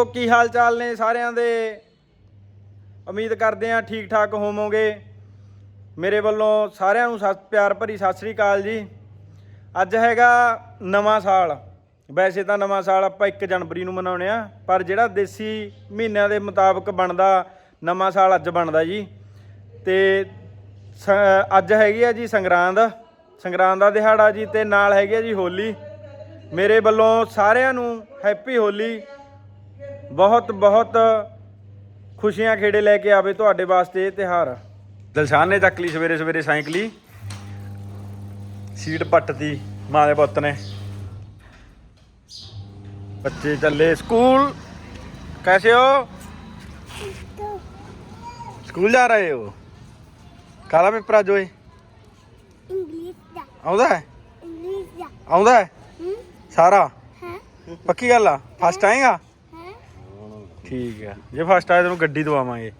ਦੋਸਤੋ ਕੀ ਹਾਲ ਚਾਲ ਨੇ ਸਾਰਿਆਂ ਦੇ? ਉਮੀਦ ਕਰਦੇ ਹਾਂ ਠੀਕ ਠਾਕ ਹੋਵੋਗੇ। ਮੇਰੇ ਵੱਲੋਂ ਸਾਰਿਆਂ ਨੂੰ ਸਤਿ ਪਿਆਰ ਭਰੀ ਸਤਿ ਸ੍ਰੀ ਅਕਾਲ ਜੀ। ਅੱਜ ਹੈਗਾ ਨਵਾਂ ਸਾਲ। ਵੈਸੇ ਤਾਂ ਨਵਾਂ ਸਾਲ ਆਪਾਂ 1 ਜਨਵਰੀ ਨੂੰ ਮਨਾਉਣੇ ਆ, ਪਰ ਜਿਹੜਾ ਦੇਸੀ ਮਹੀਨਿਆਂ ਦੇ ਮੁਤਾਬਕ ਬਣਦਾ, ਨਵਾਂ ਸਾਲ ਅੱਜ ਬਣਦਾ ਜੀ। ਤੇ ਅੱਜ ਹੈਗੀ ਆ ਜੀ ਸੰਗਰਾਂਦ। ਸੰਗਰਾਂਦ ਦਾ ਦਿਹਾੜਾ ਜੀ ਤੇ ਨਾਲ ਹੈਗੀ ਆ ਜੀ ਹੋਲੀ। ਮੇਰੇ ਵੱਲੋਂ ਸਾਰਿਆਂ ਨੂੰ ਹੈਪੀ ਹੋਲੀ। ਬਹੁਤ ਬਹੁਤ ਖੁਸ਼ੀਆਂ ਖੇੜੇ ਲੈ ਕੇ ਆਵੇ ਤੁਹਾਡੇ ਵਾਸਤੇ ਇਹ ਤਿਹਾਰ ਦਿਲਸ਼ਾਨ ਨੇ ਚੱਕ ਲਈ ਸਵੇਰੇ ਸਵੇਰੇ ਸਾਈਕਲੀ ਸੀਟ ਪੱਟਦੀ ਮਾਂ ਦੇ ਪੁੱਤ ਨੇ। ਬੱਚੇ ਚੱਲੇ ਸਕੂਲ। ਕੈਸੇ ਹੋ? ਸਕੂਲ ਜਾ ਰਹੇ ਹੋ? ਕਾਲਾ ਪੇਪਰ ਆ ਜੋਏ ਇੰਗਲਿਸ਼ ਆਉਂਦਾ ਹੈ? ਇੰਗਲਿਸ਼ ਆਉਂਦਾ ਹੈ? ਸਾਰਾ? ਪੱਕੀ ਗੱਲ ਆ? ਫਸਟ ਆਏਗਾ? ਠੀਕ ਆ। ਜੇ ਫਸਟ ਆਏ ਤੈਨੂੰ ਗੱਡੀ ਦਵਾਵਾਂਗੇ।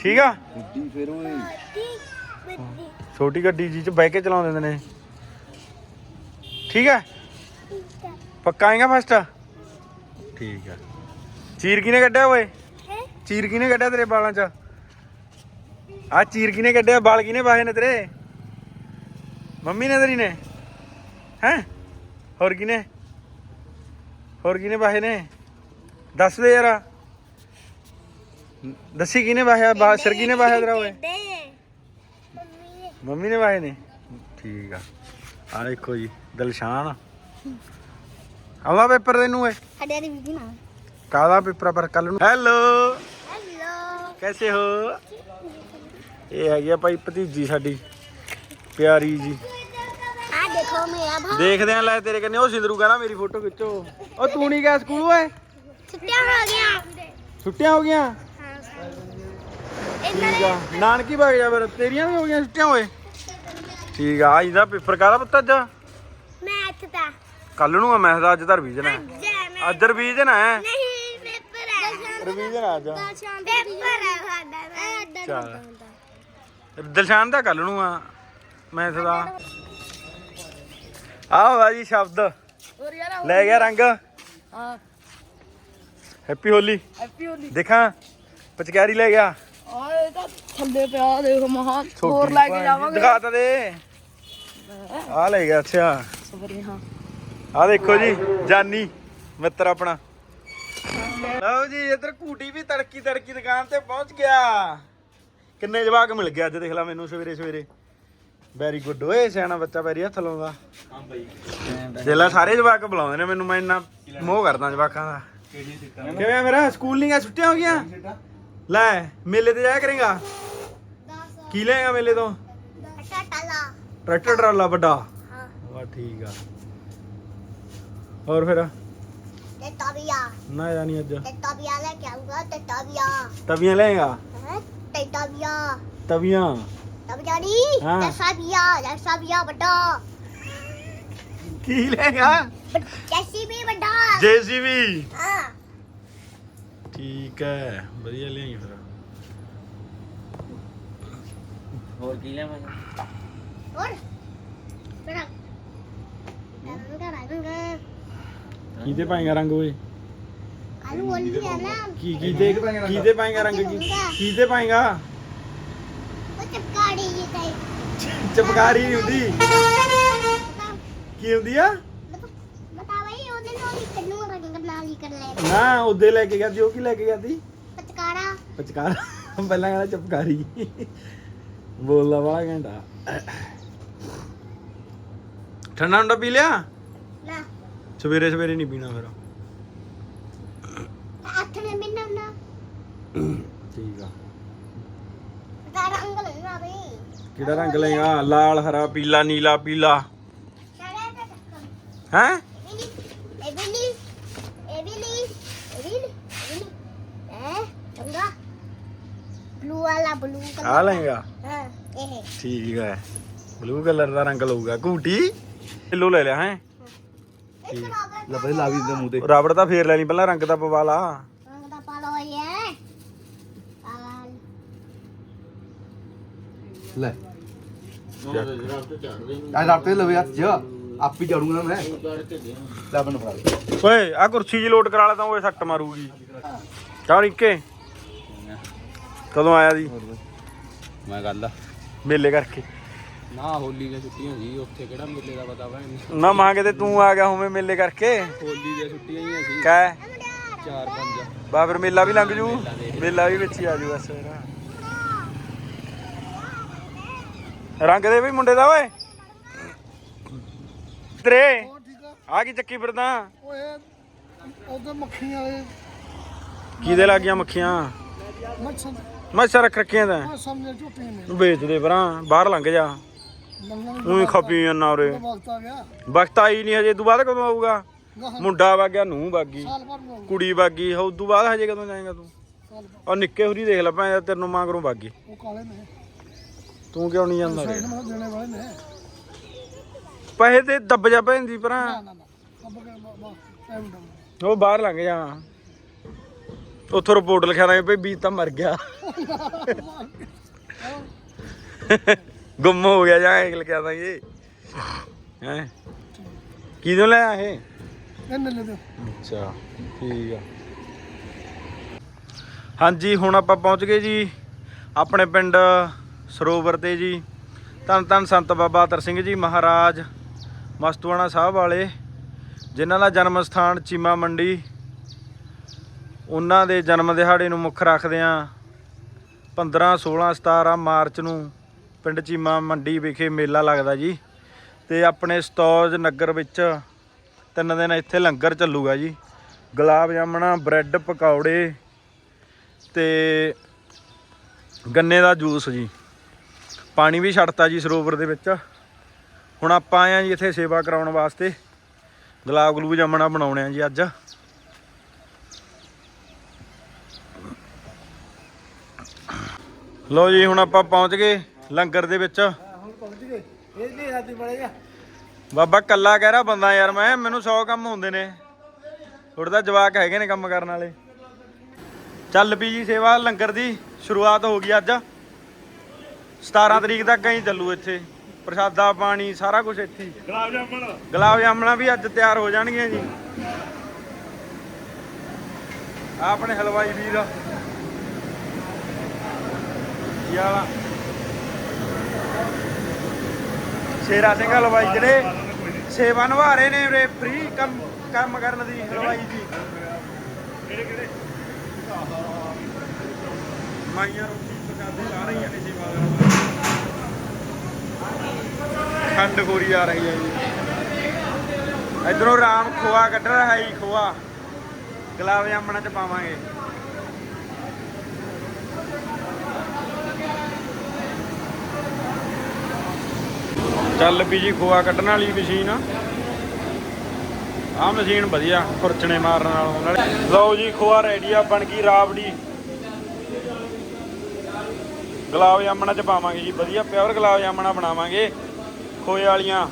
ਠੀਕ ਆ? ਗੱਡੀ ਫਿਰ ਓਏ ਛੋਟੀ ਗੱਡੀ ਜੀ ਚ ਬਹਿ ਕੇ ਚਲਾਉਂਦੇ ਨੇ। ਠੀਕ ਆ? ਪੱਕਾ ਆਏਗਾ ਫਸਟ ਠੀਕ ਆ। ਚੀਰ ਕਿਨੇ ਕੱਢਿਆ ਓਏ? ਹੈ? ਚੀਰ ਕਿਨੇ ਕੱਢਿਆ ਤੇਰੇ ਵਾਲਾਂ ਚ? ਆ ਚੀਰ ਕਿਨੇ ਕੱਢਿਆ? ਵਾਲ ਕਿਨੇ ਵਾਹੇ ਨੇ ਤੇਰੇ? ਮੰਮੀ ਨੇ ਤੇਰੀ ਨੇ? ਹੈ? ਹੋਰ ਕਿਨੇ ਹੋਰ ਕਿਨੇ ਵਾਹੇ ਨੇ? ਦੱਸ ਦੇ ਯਾਰ। ਦੱਸੀ ਕਿਨੇ ਵਾਹਿਆ? ਬਾ ਸਿਰ ਕਿਨੇ ਵਾਹਿਆ ਤੇਰਾ ਓਏ? ਮੰਮੀ ਨੇ ਮੰਮੀ ਨੇ ਵਾਹੇ ਨੇ? ਠੀਕ ਆ। ਆ ਦੇਖੋ ਜੀ ਦਿਲਸ਼ਾਨ। ਆਵਾ ਪੇਪਰ ਤੈਨੂੰ ਓਏ? ਅੜੇ ਦੀ ਵੀ ਨਾ ਕਾਹਦਾ ਪੇਪਰ ਪਰ ਕੱਲ ਨੂੰ? ਹੈਲੋ। ਹੈਲੋ। ਕੈਸੇ ਹੋ? ਇਹ ਹੈਗੀ ਆ ਭਾਈ ਭਤੀਜੀ ਸਾਡੀ ਪਿਆਰੀ ਜੀ। ਆ ਦੇਖੋ ਮੇਰਾ ਭਾ। ਦੇਖਦੇ ਆ ਲੈ ਤੇਰੇ ਕੰਨੇ ਉਹ ਸਿੰਦਰੂ ਕਹਿੰਦਾ ਮੇਰੀ ਫੋਟੋ ਖਿੱਚੋ। ਉਹ ਤੂੰ ਨਹੀਂ ਗਿਆ ਸਕੂਲ ਓਏ? ਛੁੱਟੀਆਂ ਹੋ ਗਿਆ ਛੁੱਟੀਆਂ ਹੋ ਗਈਆਂ? ਇਹਨਾਂ ਠੀਕ ਆ। ਨਾਨਕੀ ਭਾਗ ਜਾ ਫਿਰ। ਤੇਰੀਆਂ ਵੀ ਹੋ ਗਈਆਂ ਛੁੱਟੀਆਂ ਓਏ। ਠੀਕ ਆ ਅੱਜ ਦਾ ਪੇਪਰ ਕਾਹਦਾ ਪੁੱਤ ਅੱਜ? ਮੈਥ ਦਾ। ਕੱਲ ਨੂੰ ਆ ਮੈਥ ਦਾ ਅੱਜ ਤਾਂ ਰਿਵੀਜ਼ਨ ਹੈ ਮੈਂ ਅੱਜ ਰਿਵੀਜ਼ਨ ਹੈ ਨਹੀਂ ਪੇਪਰ ਹੈ। ਰਿਵੀਜ਼ਨ ਆ ਅੱਜ। ਪੇਪਰ ਹੈ ਸਾਡਾ ਚੱਲ। ਦਿਲਸ਼ਾਨ ਦਾ ਕੱਲ ਨੂੰ ਆ ਮੈਥ ਦਾ। ਆਹ ਵਾ ਜੀ ਸ਼ਬਦ। ਲੈ ਗਿਆ ਰੰਗ। ਹਾਂ। ਹੈਪੀ ਹੋਲੀ ਹੈਪੀ ਹੋਲੀ ਦੇਖਾਂ ਪਚਕਾਰੀ ਲੈ ਗਿਆ। ਆਏ ਤਾਂ ਥੱਲੇ ਪਿਆ ਦੇਖ ਮਹਾ ਹੋਰ ਲੈ ਕੇ ਜਾਵਾਂਗੇ। ਦਿਖਾ ਤਾਂ ਦੇ। ਆ ਲੈ ਗਿਆ ਅੱਛਾ। ਸਵਰੇ ਹਾਂ। ਆ ਦੇਖੋ ਜੀ ਜਾਨੀ ਮਿੱਤਰ ਆਪਣਾ। ਲਓ ਜੀ ਇੱਧਰ ਘੂਟੀ ਵੀ ਤੜਕੀ ਤੜਕੀ ਦੁਕਾਨ ਤੇ ਪਹੁੰਚ ਗਿਆ। ਕਿੰਨੇ ਜਵਾਕ ਮਿਲ ਗਿਆ ਅੱਜ ਦੇਖ ਲੈ ਮੈਨੂੰ ਸਵੇਰੇ ਸਵੇਰੇ। ਵੈਰੀ ਗੁੱਡ ਓਏ ਸਿਆਣਾ ਬੱਚਾ ਵੈਰੀ ਹੱਥ ਲਾਉਂਦਾ। ਹਾਂ ਬਾਈ। ਦੇ ਲੈ ਸਾਰੇ ਜਵਾਕ ਬੁਲਾਉਂਦੇ ਨੇ ਮੈਨੂੰ ਮੈਂ ਇੰਨਾ ਮੋਹ ਕਰਦਾ ਜਵਾਕਾਂ ਦਾ। ਕਿਵੇਂ ਆ ਮੇਰਾ? ਸਕੂਲ ਨਹੀਂ ਗਿਆ ਛੁੱਟੀਆਂ ਹੋ ਗਈਆਂ? ਲੈ ਮੇਲੇ ਤੇ ਜਾਇਆ ਕਰੇਗਾ? ਕੀ ਲੈਗਾ ਮੇਲੇ ਤੋਂ? ਟਰੈਕਟਰ ਟਰਾਲਾ ਵੱਡਾ। ਹਾਂ। ਵਾ ਠੀਕ ਆ। ਹੋਰ ਫਿਰ? ਤੇ ਤਬੀਆ ਨਾ ਜਾਣੀ ਅੱਜ। ਤੇ ਤਬੀਆ ਲੈ ਕੇ ਆਊਗਾ ਤੇ ਤਬੀਆ ਤਵੀਆਂ ਲੈਗਾ ਹੈ ਤੇ ਤਬੀਆ ਤਵੀਆਂ। ਤਬੀਆ ਨਹੀਂ ਹਾਂ। ਤੇ ਸਾਬੀਆ ਤੇ ਸਾਬੀਆ ਵੱਡਾ। ਕੀ ਲੈਗਾ ਜੈਸੀ ਵੀ ਵੱਡਾ। ਜੇਸੀਬੀ ਹਾਂ। ਠੀਕ ਹੈ ਵਧੀਆ ਲਿਆਈ ਫਿਰ। ਹੋਰ ਕੀ ਲੈ ਮੈਂ ਹੋਰ? ਬੜਾ ਰੰਗਾ ਤੇ ਪਾਏਗਾ ਰੰਗ ਓਏ? ਆਲੂ ਬੋਲੀ ਹੈ ਨਾ। ਕੀ ਕੀ ਤੇ ਕੀ ਤੇ ਪਾਏਗਾ ਰੰਗ ਕੀ? ਕੀ ਤੇ ਪਾਏਗਾ? ਉਹ ਚਪਕਾੜੀ ਜੀ ਤਾਈ ਚਪਕਾਰੀ ਨਹੀਂ ਹੁੰਦੀ। ਕੀ ਹੁੰਦੀ ਆ ਬਤਾ ਬਈ ਉਹਦੇ ਨਾਲ ਹੀ ਕੰਨੂ ਰੰਗ ਨਾਲ ਹੀ ਕਰ ਲੈ ਨਾ ਉਹਦੇ ਲੈ ਕੇ ਗਿਆ ਉਹ ਕੀ ਲੈ ਕੇ ਗਿਆ ਸੀ? ਪਚਕਾੜਾ ਪਚਕਾਰ। ਪਹਿਲਾਂ ਕਹਿੰਦਾ ਚਪਕਾਰੀ। ਬੋਲਦਾ ਵਾਲਾ ਘੰਟਾ। ਠੰਡਾ ਠੰਡਾ ਪੀ ਲਿਆ? ਨਾ। ਸਵੇਰੇ ਸਵੇਰੇ ਨਹੀਂ ਪੀਣਾ ਫਿਰ। ਅੱਠ ਨੇ ਮਿੰਨਾ ਨਾ। ਠੀਕ ਆ। ਰੰਗ ਲੈਣਾ ਬਈ। ਕਿਹੜਾ ਰੰਗ ਲਏਗਾ? ਲਾਲ ਹਰਾ ਪੀਲਾ ਨੀਲਾ ਪੀਲਾ। ਤੇ ਟੱਕਰ ਹੈ ਇਹ ਵੀ ਨਹੀਂ ਇਹ ਵੀ ਨਹੀਂ ਇਹ ਵੀ ਨਹੀਂ ਇਹ ਵੀ ਨਹੀਂ ਹੈ ਚੰਗਾ ਬਲੂ ਕਲਰ ਆ ਲਏਗਾ ਹਾਂ ਇਹ। ਠੀਕ ਹੈ। ਬਲੂ ਕਲਰ ਦਾ ਰੰਗ ਲਊਗਾ। ਘੂਟੀ? ਕਿਲੋ ਲੈ ਲਿਆ ਹੈ? ਲੈ ਬਈ ਲਾ ਵੀ ਦੇ ਮੂੰਹ ਤੇ। ਰਬੜ ਤਾਂ ਫੇਰ ਲੈਣੀ ਪਹਿਲਾਂ ਰੰਗ ਤਾਂ ਪਵਾ ਲਾ। ਰੰਗ ਦਾ ਪਾ ਲਓ ਇਹ। ਲੈ। ਆ ਰੱਖ ਤੇ ਲਵੇ ਹੱਥ 'ਚ। ਆਪ ਹੀ ਝਾੜੂਗਾ ਮੈਂ। ਲੈ ਮੈਨੂੰ ਫੜਾ ਦੇ। ਓਏ ਆ ਕੁਰਸੀ ਜੀ ਲੋਡ ਕਰਾ ਲੈ ਤਾਂ ਓਏ ਸੱਟ ਮਾਰੂਗੀ। ਚਾਹ ਨਿੱਕੇ ਕਦੋਂ ਆਇਆ ਦੀ ਮੈਂ ਗੱਲ ਮੇਲੇ ਕਰਕੇ। ਨਾ ਹੋਲੀ ਦੀਆਂ ਛੁੱਟੀਆਂ ਸੀ ਉੱਥੇ ਕਿਹੜਾ ਮੇਲੇ ਦਾ ਪਤਾ ਭੈਣ ਨਾ ਮਾਂ ਕਿਤੇ ਤੂੰ ਆ ਗਿਆ ਹੋਵੇਂ ਮੇਲੇ ਕਰਕੇ? ਹੋਲੀ ਦੀਆਂ ਛੁੱਟੀਆਂ ਹੀ ਸੀ। ਕਹਿ ਚਾਰ ਪੰਜ। ਬਾ ਫਿਰ ਮੇਲਾ ਵੀ ਲੰਘ ਜੂ। ਮੇਲਾ ਵੀ ਵਿੱਚ ਹੀ ਆ ਜੂ ਬਸ ਰੰਗ ਦੇ ਵੀ ਮੁੰਡੇ ਦਾ ਓਏ। ਤੇਰੇ। ਆ ਕੀ ਚੱਕੀ ਫਿਰਦਾ? ਓਏ ਉਹਦੇ ਮੱਖੀਆਂ ਵਾਲੇ। ਕਿਹਦੇ ਲੱਗ ਗਿਆ ਮੱਖੀਆਂ ਮੱਛਰ ਮੱਛਰ ਰੱਖ ਰੱਖੀਆਂ ਤਾਂ। ਝੂਟੀਆਂ ਨੇ। ਵੇਚ ਦੇ ਪਰਾਂ ਬਾਹਰ ਲੰਘ ਜਾ। ਉਹੀ ਖਪੀ ਜਾਂਦਾ ਉਰੇ। ਵਕਤ ਆ ਗਿਆ। ਵਕਤ ਆਈ ਨਹੀਂ ਹਜੇ ਤੂੰ ਬਾਅਦ ਕਦੋਂ ਆਊਗਾ? ਮੁੰਡਾ ਵਗ ਗਿਆ ਵਗ। ਭਰ ਨੂੰ ਆਊਗਾ, ਕੁੜੀ ਵਗ ਹੋ ਉਦੋਂ ਬਾਅਦ ਹਜੇ ਕਦੋਂ ਜਾਏਗਾ ਤੂੰ? ਭਰ ਔਰ ਨਿੱਕੇ ਹੁਰੀ ਦੇਖ ਲੈ ਭਾਂ ਤੇਰੇ ਨੂੰ ਮਾਂ ਕਰੂੰ ਵਗ। ਗਈ ਉਹ ਕਾਲੇ ਨੇ। ਤੂੰ ਕਿਉਂ ਨਹੀਂ ਜਾਂਦਾ ਪੈਸੇ ਤੇ ਦੱਬ ਜਾ ਟਾਈਮ ਡਮ ਉਹ ਬਾਹਰ ਲੰਘ ਜਾ। ਉੱਥੋਂ ਰਿਪੋਰਟ ਲਿਖਿਆ ਦਾਂਗੇ ਭਈ ਬੀਤ ਤਾਂ ਮਰ ਗਿਆ। ਗੁੰਮ ਹੋ ਗਿਆ ਜਾਂ ਇਹ ਲਿਖਿਆ ਦਾਂਗੇ। ਹੈ? ਕਿਦੋਂ ਲੈ ਆ ਇਹ? ਨੱਲੇ ਦੇ ਅੱਛਾ ਠੀਕ ਆ। ਹਾਂਜੀ ਹੁਣ ਆਪਾਂ ਪਹੁੰਚ ਗਏ ਜੀ ਆਪਣੇ ਪਿੰਡ ਸਰੋਵਰ ਤੇ ਜੀ। ਧੰਨ ਧੰਨ ਸੰਤ ਬਾਬਾ ਅਤਰ ਸਿੰਘ ਜੀ ਮਹਾਰਾਜ ਮਸਤੂਆਣਾ ਸਾਹਿਬ ਵਾਲੇ ਜਿਨ੍ਹਾਂ ਦਾ ਜਨਮ ਸਥਾਨ ਚੀਮਾ ਮੰਡੀ। ਉਹਨਾਂ ਦੇ ਜਨਮ ਦਿਹਾੜੇ ਨੂੰ ਮੁੱਖ ਰੱਖਦੇ ਆ। 15 16 17 ਮਾਰਚ ਨੂੰ ਪਿੰਡ ਚੀਮਾ ਮੰਡੀ ਵਿਖੇ ਮੇਲਾ ਲੱਗਦਾ ਜੀ ਤੇ ਆਪਣੇ ਸਤੌਜ ਨਗਰ ਵਿੱਚ ਤਿੰਨ ਦਿਨ ਇੱਥੇ ਲੰਗਰ ਚੱਲੂਗਾ ਜੀ। ਗੁਲਾਬ ਜਾਮਣਾ, ਬ੍ਰੈਡ, ਪਕੌੜੇ ਤੇ ਗੰਨੇ ਦਾ ਜੂਸ ਜੀ। ਪਾਣੀ ਵੀ ਛੱਡਤਾ ਜੀ ਸਰੋਵਰ ਦੇ ਵਿੱਚ। ਹੁਣ ਆਪਾਂ ਆਏ ਆ ਜੀ ਇੱਥੇ ਸੇਵਾ ਕਰਾਉਣ ਵਾਸਤੇ। ਗੁਲਾਬ ਗਲੂਬ ਜਾਮਣਾ ਬਣਾਉਣੇ ਆ ਜੀ ਅੱਜ। ਲੋ ਜੀ, ਹੁਣ ਆਪਾਂ ਪਹੁੰਚ ਗਏ ਲੰਗਰ ਦੇ ਵਿੱਚ। ਹੁਣ ਪਹੁੰਚ ਗਏ ਇਹ ਨਹੀਂ ਰਾਤੀ ਬੜੇਗਾ ਬਾਬਾ ਕੱਲਾ ਕਹਿ ਰਿਹਾ ਬੰਦਾ ਯਾਰ, ਮੈਂ ਮੈਨੂੰ 100 ਕੰਮ ਹੁੰਦੇ ਨੇ। ਥੋੜਾ ਤਾਂ ਜਵਾਕ ਹੈਗੇ ਨੇ ਕੰਮ ਕਰਨ ਵਾਲੇ। ਚੱਲ ਪਈ ਜੀ, ਸੇਵਾ ਲੰਗਰ ਦੀ ਸ਼ੁਰੂਆਤ ਹੋ ਗਈ ਅੱਜ। 17 ਤਰੀਕ ਤੱਕ ਹੀ ਚੱਲੂ ਇੱਥੇ। ਪ੍ਰਸ਼ਾਦਾ, ਪਾਣੀ, ਸਾਰਾ ਕੁਝ ਇੱਥੇ। ਹੀ। ਗੁਲਾਬ ਜਾਮਣਾ ਵੀ ਅੱਜ ਤਿਆਰ ਹੋ ਜਾਣਗੀਆਂ ਜੀ। ਆਪਣੇ ਹਲਵਾਈ ਵੀਰ। ਕੀ ਵਾਲਾ ਸ਼ੇਰਾ ਸਿੰਘ ਹਲਵਾਈ ਜਿਹੜੇ ਸੇਵਾ ਨਿਭਾ ਰਹੇ ਨੇ ਉਰੇ ਫ੍ਰੀ ਕੰਮ ਕੰਮ ਕਰਨ ਦੀ ਹਲਵਾਈ ਜੀ। ਕਿਹੜੇ ਕਿਹੜੇ ਮਾਈਆਂ ਰੋਟੀ ਪਕਾਉਂਦੇ ਲਾ ਰਹੀਆਂ ਨੇ ਸੇਵਾ ਖੰਡ ਖੋਰੀ ਆ ਰਹੀ ਹੈ ਜੀ। ਇਧਰੋਂ ਰਾਮ ਖੋਆ ਕੱਢ ਰਿਹਾ ਹੈ ਜੀ, ਖੋਆ। ਗੁਲਾਬ ਜਾਮਣਾ ਚ ਪਾਵਾਂਗੇ। ਚੱਲ ਵੀ ਜੀ ਖੋਆ ਕੱਢਣ ਵਾਲੀ ਮਸ਼ੀਨ। ਆ ਮਸ਼ੀਨ ਵਧੀਆ, ਖੁਰਚਣੇ ਮਾਰਨ ਨਾਲੋਂ ਨਾਲੇ। ਲਓ ਜੀ, ਖੋਆ ਰੈਡੀ ਆ, ਬਣ ਗਈ ਰਾਵੜੀ ਗੁਲਾਬ ਜਾਮਣਾ ਚ ਪਾਵਾਂਗੇ ਜੀ, ਵਧੀਆ ਪਿਓਰ ਗੁਲਾਬ ਜਾਮਣਾ ਬਣਾਵਾਂਗੇ। ਖੋਏ ਵਾਲੀਆਂ।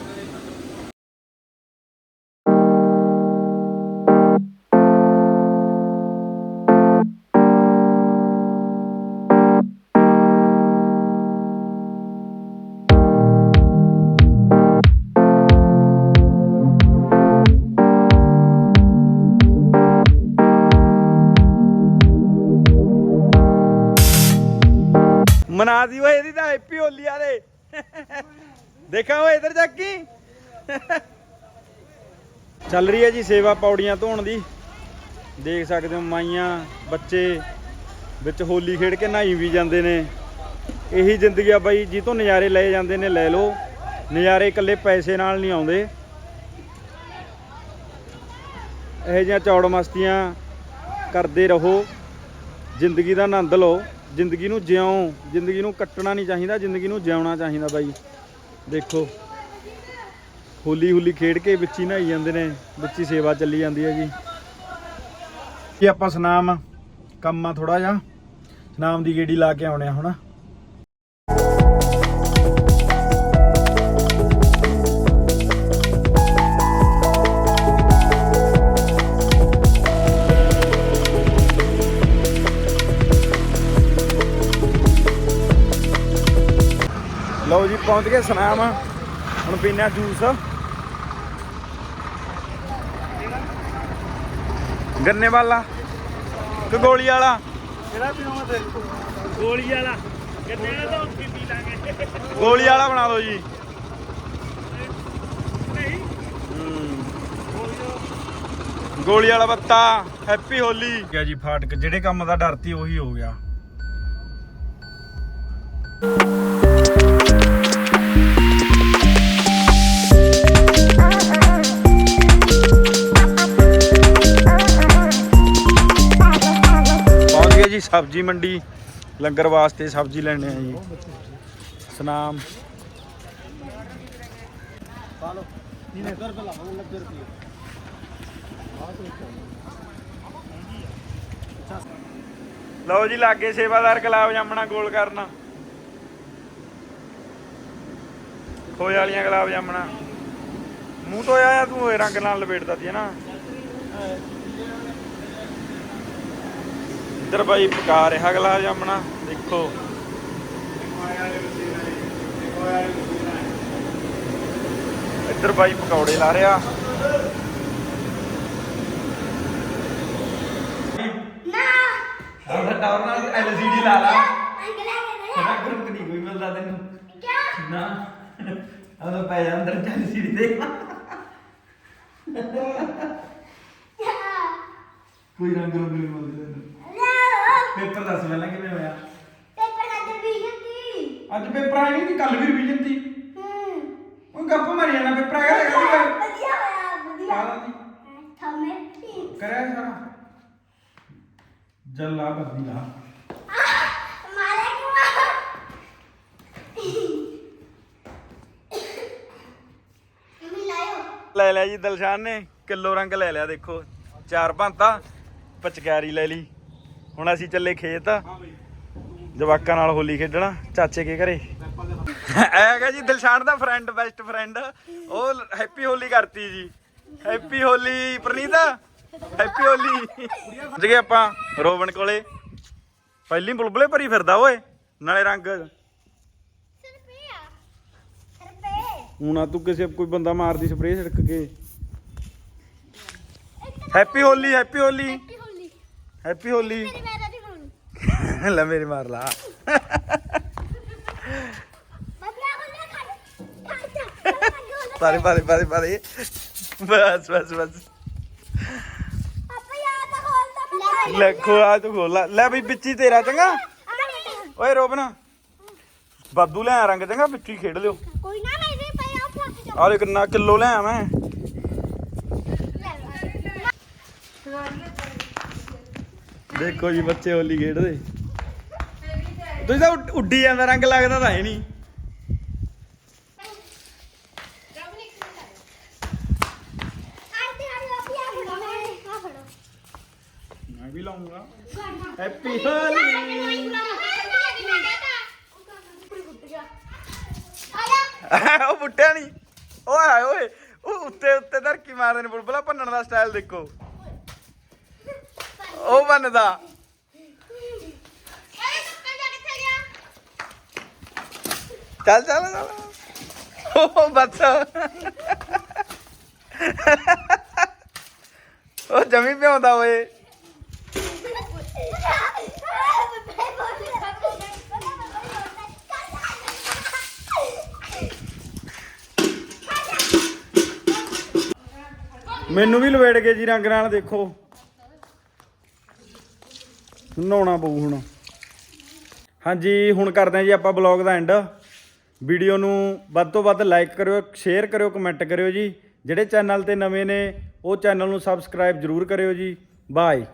ਮਨਾ ਦੀ ਓਏ, ਇਹਦੀ ਤਾਂ ਹੈਪੀ ਹੋਲੀ ਆਲੇ ਦੇਖਾਂ ਓਏ, ਇਧਰ ਚੱਕੀ ਚੱਲ ਰਹੀ ਹੈ ਜੀ ਸੇਵਾ ਪੌੜੀਆਂ ਧੋਣ ਦੀ। ਦੇਖ ਸਕਦੇ ਹੋ ਮਾਈਆਂ, ਬੱਚੇ ਵਿੱਚ ਹੋਲੀ ਖੇਡ ਕੇ ਨਹਾਈ ਵੀ ਜਾਂਦੇ ਨੇ। ਇਹੀ ਜ਼ਿੰਦਗੀ ਆ ਬਾਈ ਜੀ ਤੋਂ ਨਜ਼ਾਰੇ ਲਏ ਜਾਂਦੇ ਨੇ, ਲੈ ਲਓ। ਨਜ਼ਾਰੇ ਇਕੱਲੇ ਪੈਸੇ ਨਾਲ ਨਹੀਂ ਆਉਂਦੇ। ਇਹੋ ਜਿਹੀਆਂ ਚੌੜ ਮਸਤੀਆਂ ਕਰਦੇ ਰਹੋ। ਜ਼ਿੰਦਗੀ ਦਾ ਆਨੰਦ ਲਓ। ਜ਼ਿੰਦਗੀ ਨੂੰ ਜਿਉਂ, ਜ਼ਿੰਦਗੀ ਨੂੰ ਕੱਟਣਾ ਨਹੀਂ ਚਾਹੀਦਾ, ਜ਼ਿੰਦਗੀ ਨੂੰ ਜਿਉਣਾ ਚਾਹੀਦਾ ਬਾਈ। ਦੇਖੋ ਹੋਲੀ ਹੋਲੀ ਖੇਡ ਕੇ ਵਿੱਚ ਹੀ ਨਹਾਈ ਜਾਂਦੇ ਨੇ, ਵਿੱਚ ਹੀ ਸੇਵਾ ਚੱਲੀ ਜਾਂਦੀ ਹੈ ਜੀ ਇਹ ਆਪਾਂ ਸਨਾਮ, ਕੰਮ ਆ ਥੋੜਾ ਜਿਹਾ? ਸਨਾਮ ਦੀ ਗੇੜੀ ਲਾ ਕੇ ਆਉਣੇ ਆ ਹੁਣ। ਪਹੁੰਚ ਗਏ ਸਨਾਮ। ਹੁਣ ਪੀਣਾ ਜੂਸ। ਗੰਨੇ ਵਾਲਾ ਕਿ ਗੋਲੀ ਵਾਲਾ। ਕਿਹੜਾ ਪੀਵਾਂ ਤੇ? ਗੋਲੀ ਵਾਲਾ। ਗੰਨੇ ਵਾਲਾ ਤਾਂ ਉੱਥੇ ਪੀ ਲਾਂਗੇ। ਗੋਲੀ ਵਾਲਾ ਬਣਾ ਦਿਓ ਜੀ। ਗੋਲੀ ਵਾਲਾ ਬੱਤਾ ਹੈਪੀ ਹੋਲੀ। ਗਿਆ ਜੀ ਫਾਟਕ ਜਿਹੜੇ ਕੰਮ ਦਾ ਡਰਤੀ ਉਹੀ ਹੋ ਗਿਆ। ਜੀ ਸਬਜ਼ੀ ਮੰਡੀ, ਲੰਗਰ ਵਾਸਤੇ ਸਬਜ਼ੀ ਲੈਣੇ ਆ ਜੀ। ਸਨਾਮ। ਲਓ ਜੀ, ਲਾਗੇ ਸੇਵਾਦਾਰ ਗੁਲਾਬ ਜਾਮਣਾ ਗੋਲ ਕਰਨਾ। ਖੋਏ ਵਾਲੀਆਂ ਗੁਲਾਬ ਜਾਮਣਾ। ਮੂੰਹ ਤੋਂ ਆਇਆ ਤੂੰ ਹੋਏ ਰੰਗ ਨਾਲ ਲਪੇਟਦਾ ਸੀ ਨਾ? ਇੱਧਰ ਬਾਈ ਪਕਾ ਰਿਹਾ ਗੁਲਾਬ ਜਾਮਣਾ ਦੇਖੋ। ਇੱਧਰ ਬਾਈ ਪਕੌੜੇ ਲਾ ਰਿਹਾ। ਨਾ। ਟਾਵਰ ਨਾਲ ਐਲਸੀਡੀ ਲਾ ਲਾ। ਅੰਗਲਾ ਕੇ ਰੰਗ ਰੁਕ ਨਹੀਂ ਕੋਈ ਮਿਲਦਾ ਤੈਨੂੰ। ਕਿਆ ਨਾ। ਉਹ ਪੈ ਜਾ ਅੰਦਰ ਚੱਲ ਸੀੜੀ ਦੇ ਕੋਈ ਰੰਗ ਰੁਕ ਨਹੀਂ ਮਿਲਦਾ ਤੈਨੂੰ। ਪੇਪਰ ਦੱਸ ਪਹਿਲਾਂ ਕਿਵੇਂ ਹੋਇਆ? ਪੇਪਰ ਅੱਜ ਵੀ ਜਾਂਦੀ ਅੱਜ ਪੇਪਰ ਆਇਆ ਨਹੀਂ ਕੱਲ ਵੀ ਰਿਵੀਜ਼ਨ ਸੀ ਹੂੰ। ਉਹ ਗੱਪ ਮਾਰੀ ਜਾਣਾ ਪੇਪਰ ਤਾਂ ਕਰੀ ਵਧੀਆ ਹੋਇਆ ਵਧੀਆ। ਕਾਲਾ ਦੀ ਥਮੇ ਠੀਕ। ਕਰਿਆ ਸਾਰਾ। ਜੱਲਾ ਬੱਦੀ ਲਾਇਓ। ਲੈ ਲਿਆ ਜੀ ਦਿਲਸ਼ਾਨ ਨੇ ਕਿਲੋ ਰੰਗ ਲੈ ਲਿਆ ਦੇਖੋ। ਚਾਰ ਭਾਂਤਾ ਪਚਕਾਰੀ ਲੈ ਲਈ। ਹੁਣ ਅਸੀਂ ਚੱਲੇ ਖੇਤ। ਜਵਾਕਾਂ ਨਾਲ ਹੋਲੀ ਖੇਡਣਾ। ਚਾਚੇ ਕੇ ਘਰੇ? ਐ ਹੈਗਾ ਜੀ, ਦਿਲਸ਼ਾਨ ਦਾ ਫਰੈਂਡ ਬੈਸਟ ਫਰੈਂਡ ਉਹ ਹੈਪੀ ਹੋਲੀ ਕਰਤੀ ਜੀ। ਹੈਪੀ ਹੋਲੀ, ਪ੍ਰਨੀਤ। ਹੈਪੀ ਹੋਲੀ। ਪਹੁੰਚ ਆਪਾਂ ਰੋਵਣ ਕੋਲੇ। ਪਹਿਲੀ ਬੁਲਬੁਲੇ ਭਰੀ ਫਿਰਦਾ ਓਏ, ਨਾਲੇ ਰੰਗ। ਰੁਪਿਆ ਹੁਣ ਤੂੰ ਕਿਸੇ ਕੋਈ ਬੰਦਾ ਮਾਰਦੀ ਸਪਰੇਅ ਛਿੜਕ ਕੇ। Happy Holi happy Holi. Happy Holi ਮੇਰੀ ਹੋਣੀ ਲੈ ਮੇਰੀ ਮਾਰ ਲਾ। ਪਾਰੇ ਪਾਰੇ ਪਾਰੇ ਪਾਰੇ। ਬਸ ਬਸ ਬਸ। ਲੈ ਖੋਲਾ ਤੂੰ ਖੋਲਾ ਲੈ। ਬਈ ਵਿੱਚੀ ਤੇਰਾ ਚੰਗਾ। ਓਏ ਰੋਬਨਾ ਬਾਦੂ ਲੈ ਰੰਗ ਚੰਗਾ ਵਿੱਚੀ ਖੇਡ ਲਿਓ। ਕੋਈ ਨਾ ਮੈਂ ਇਹਦੇ ਪਏ ਆ ਫੱਟ ਜਾ ਆ ਲੈ ਕਿੰਨਾ ਕਿਲੋ ਲੈ ਆ ਮੈਂ ਦੇਖੋ ਜੀ ਬੱਚੇ ਹੋਲੀ ਖੇਡਦੇ। ਤੁਸੀਂ ਤਾਂ ਉੱਡ- ਜਾਂਦਾ ਰੰਗ ਲੱਗਦਾ ਤਾਂ ਹੈ ਨਹੀਂ ਮੈਂ ਵੀ ਲਾਉਂਗਾ। ਹੈਪੀ ਹੋਲੀ ਉਹ ਬੁੱਟਿਆ ਨਹੀਂ ਓਏ ਹਾਏ ਓਏ। ਉਹ ਉੱਤੇ ਉੱਤੇ ਧਰਕੀ ਮਾਰਦੇ ਨੇ ਬੁਲਬੁਲਾ ਭੰਨਣ ਦਾ ਸਟਾਈਲ ਦੇਖੋ। ਉਹ ਬੰਨਦਾ। ਚੱਲ ਚੱਲ ਚੱਲ। ਉਹ ਬੱਸ। ਉਹ ਜਮੀ ਪਿਆਉਂਦਾ ਓਏ। ਮੈਨੂੰ ਵੀ ਲਵੇੜ ਕੇ ਜੀ ਰੰਗ ਨਾਲ ਦੇਖੋ। ਨਹਾਉਣਾ ਪਊ ਹੁਣ। ਹਾਂਜੀ, ਹੁਣ ਕਰਦੇ ਹਾਂ ਜੀ ਆਪਾਂ ਬਲੌਗ ਦਾ ਐਂਡ ਵੀਡੀਓ ਨੂੰ ਵੱਧ ਤੋਂ ਵੱਧ ਲਾਈਕ ਕਰਿਓ ਸ਼ੇਅਰ ਕਰਿਓ ਕਮੈਂਟ ਕਰਿਓ ਜੀ। ਜਿਹੜੇ ਚੈਨਲ ਤੇ ਨਵੇਂ ਨੇ, ਉਹ ਚੈਨਲ ਨੂੰ ਸਬਸਕ੍ਰਾਈਬ ਜਰੂਰ ਕਰਿਓ ਜੀ। ਬਾਏ